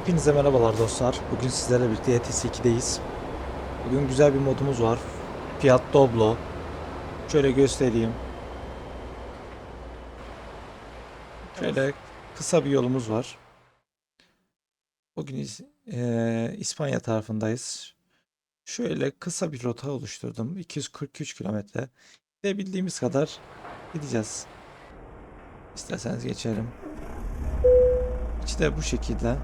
Hepinize merhabalar dostlar. Bugün sizlerle birlikte ETS 2'deyiz. Bugün güzel bir modumuz var. Fiat Doblo. Şöyle göstereyim. Şöyle kısa bir yolumuz var. Bugün eee, İspanya tarafındayız. Şöyle kısa bir rota oluşturdum. 243 kilometre. Gidebildiğimiz kadar gideceğiz. İsterseniz geçelim. İçi de bu şekilde.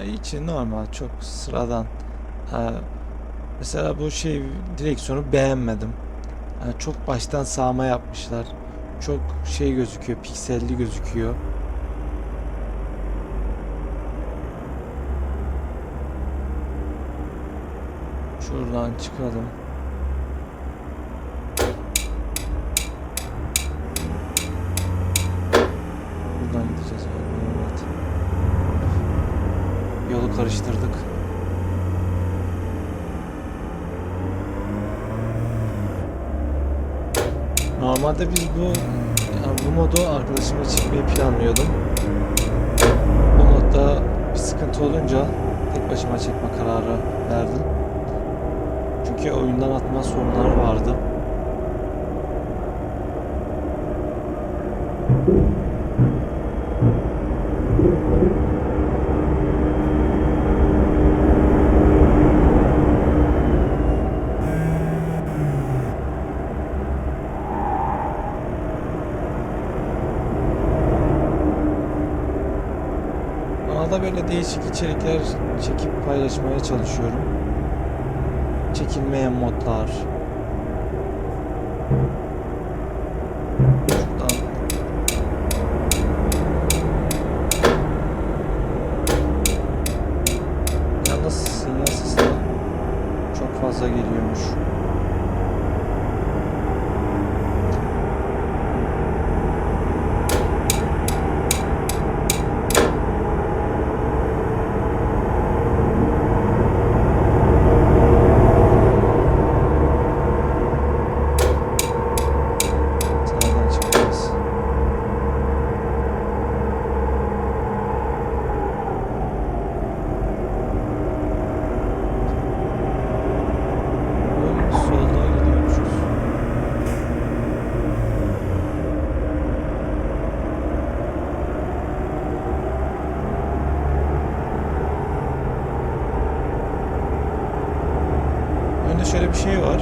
Ha, içi normal çok sıradan. Ha, mesela bu şey direksiyonu beğenmedim. Ha, çok baştan sağma yapmışlar. Çok şey gözüküyor, pikselli gözüküyor. Şuradan çıkalım. Karıştırdık. Normalde biz bu yani bu modu arkadaşımla çekmeyi planlıyordum. Bu modda bir sıkıntı olunca tek başıma çekme kararı verdim. Çünkü oyundan atma sorunları vardı. Bana da böyle değişik içerikler çekip paylaşmaya çalışıyorum. Çekilmeyen modlar. Bir şey var.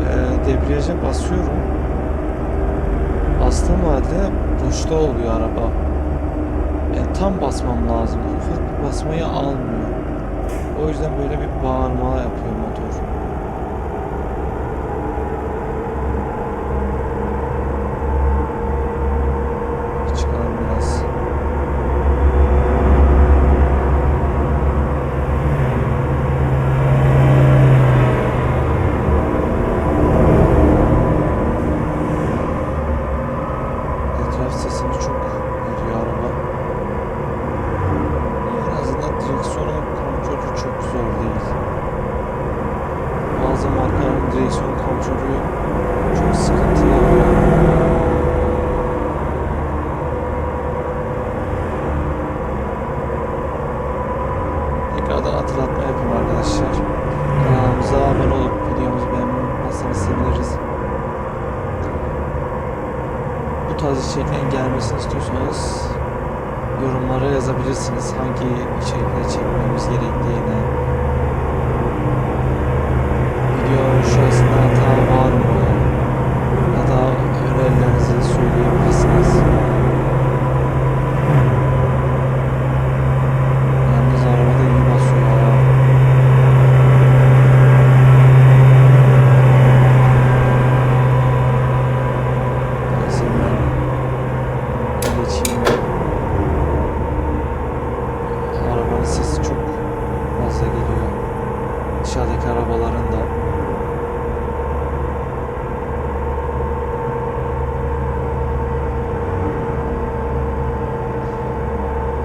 Ee, debriyaja basıyorum. Bastığım halde boşta oluyor araba. Yani tam basmam lazım. Ufak basmayı almıyor. O yüzden böyle bir bağırma yapıyor motor. Bir Çıkalım biraz. Etraf sesini çok veriyor araba. En azından direksiyonun kontrolü çok zor değil. Bazı markaların direksiyon kontrolü çok sıkıntılı oluyor. Tekrardan hatırlatma yapayım arkadaşlar. Kanalımıza abone olup videomuzu beğenmeyi unutmazsanız seviniriz. Bu tarz içeriklerin gelmesini istiyorsanız yorumlara yazabilirsiniz hangi içerikleri çekmemiz gerektiğini. Video şurasında hata var mı? Ya da önerilerinizi söyleyebilirsiniz. Yalnız arabada iyi basıyor ha. Neyse ben geçeyim. Arabanın sesi çok fazla geliyor. Dışarıdaki arabaların da.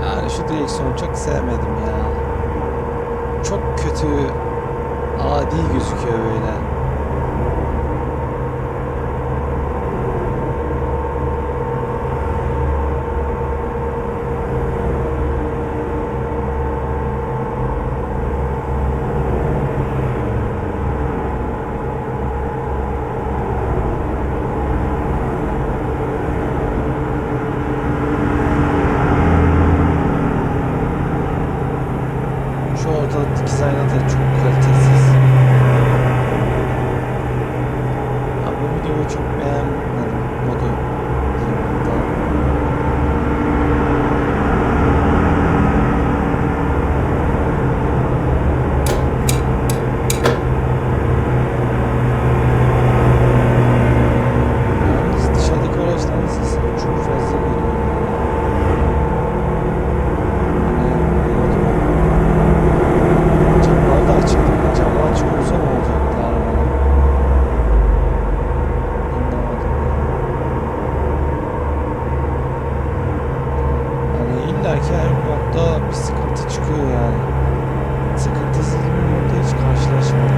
Yani şu direksiyonu çok sevmedim ya. Kötü, adi gözüküyor böyle. bir sıkıntı çıkıyor yani. Sıkıntısız bir modda hiç karşılaşmadım.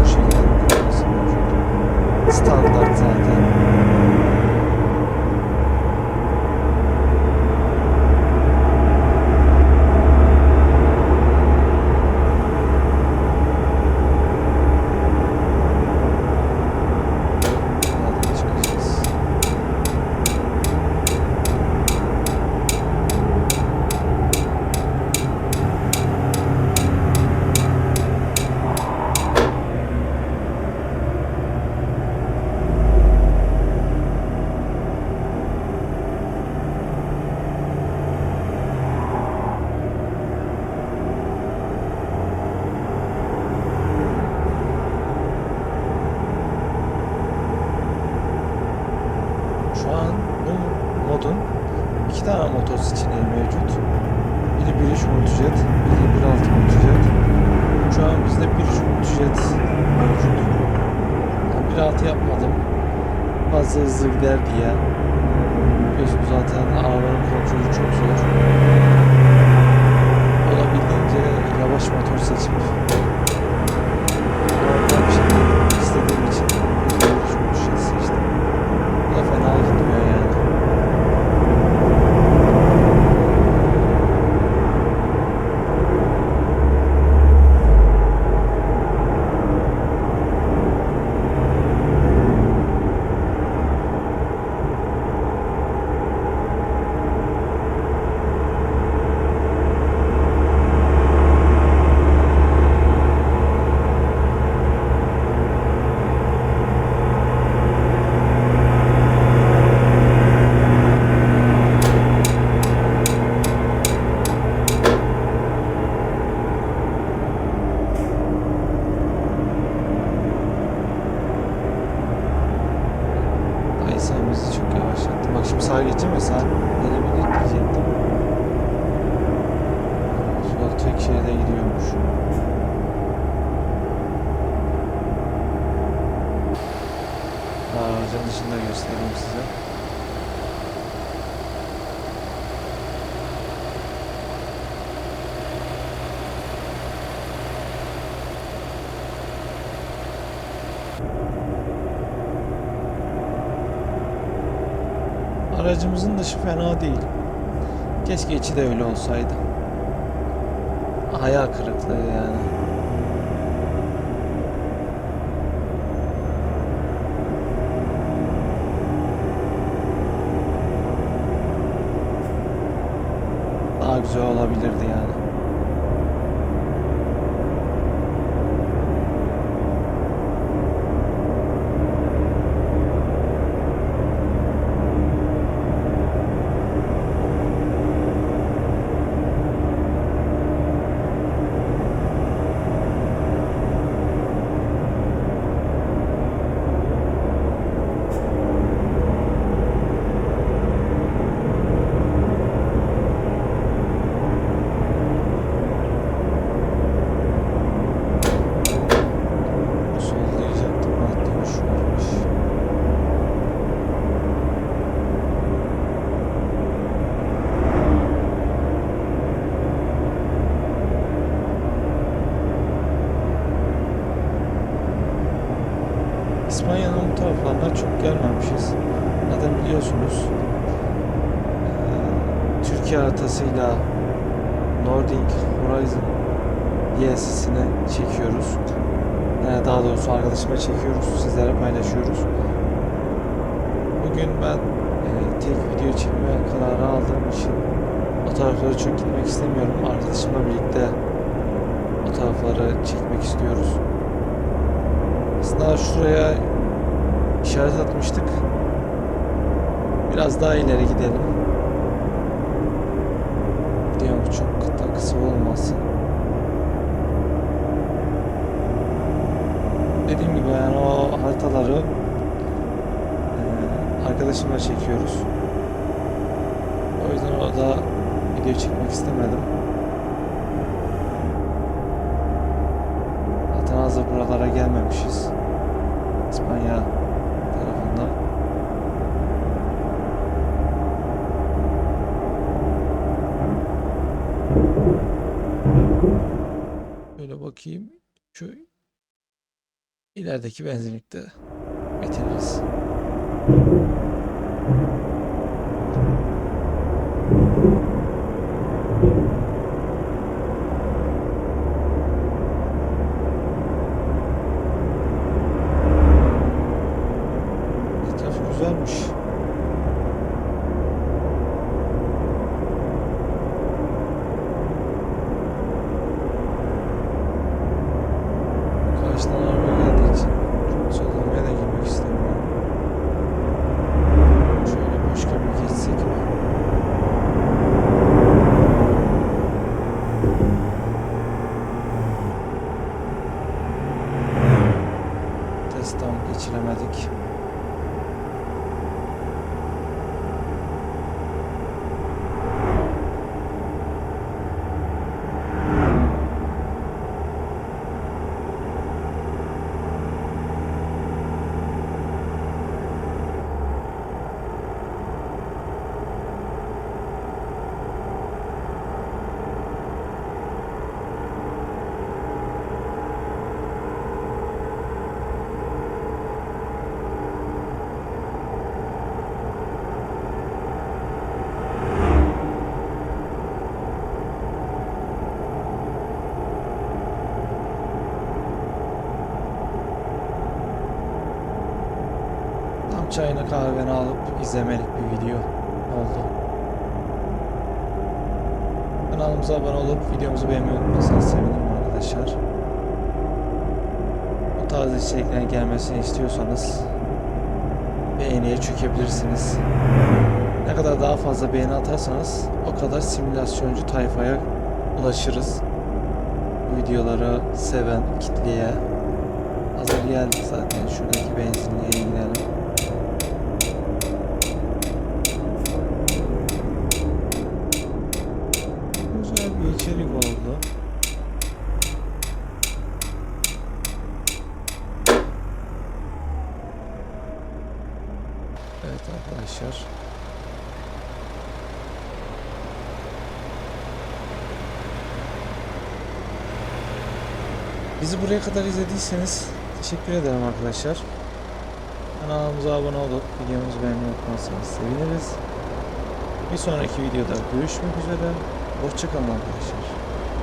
Bu şekilde bir koyması Standart zaten. Yani 1.6 yapmadım. Fazla hızlı gider diye. Biliyorsunuz zaten arabanın kontrolü çok zor. Olabildiğince yavaş motor seçip normal şekilde istediğim için 1.3 multijet seçtim. Bu da fena gitmiyor Aracın dışında göstereyim size. Aracımızın dışı fena değil. Keşke içi de öyle olsaydı. Hayal kırıklığı yani. Taraflarına çok gelmemişiz. Zaten biliyorsunuz eee, Türkiye haritasıyla Nordic Horizon DLC'sini çekiyoruz. Yani daha doğrusu arkadaşıma çekiyoruz, sizlere paylaşıyoruz. Bugün ben eee, tek video çekme kararı aldığım için o taraflara çok gitmek istemiyorum. Arkadaşımla birlikte o tarafları çekmek istiyoruz. Aslında şuraya işaret atmıştık. Biraz daha ileri gidelim. agresif olmasın. Dediğim gibi yani o haritaları arkadaşımla çekiyoruz. O yüzden orada video çekmek istemedim. Zaten hazır buralara gelmemişiz. İspanya tarafında. Şöyle bakayım. Şu ilerideki benzinlikte bitiririz. Etraf güzelmiş. Karşıdan araba geldiği için çok sollamaya da girmek istemiyorum. Şöyle başka bir geçsek mi? Testten geçiremedik. Tam çayını kahveni alıp izlemelik bir video oldu. Kanalımıza abone olup videomuzu beğenmeyi unutmazsanız sevinirim arkadaşlar. Bu tarz içeriklerin gelmesini istiyorsanız beğeniye çökebilirsiniz. Ne kadar daha fazla beğeni atarsanız o kadar simülasyoncu tayfaya ulaşırız. Videoları seven kitleye hazır geldik zaten şuradaki benzinliğe gidelim. Güzel bir içerik oldu. Evet arkadaşlar. Bizi buraya kadar izlediyseniz teşekkür ederim arkadaşlar. Kanalımıza abone olup videomuzu beğenmeyi unutmazsanız seviniriz. Bir sonraki videoda görüşmek üzere. Hoşçakalın arkadaşlar.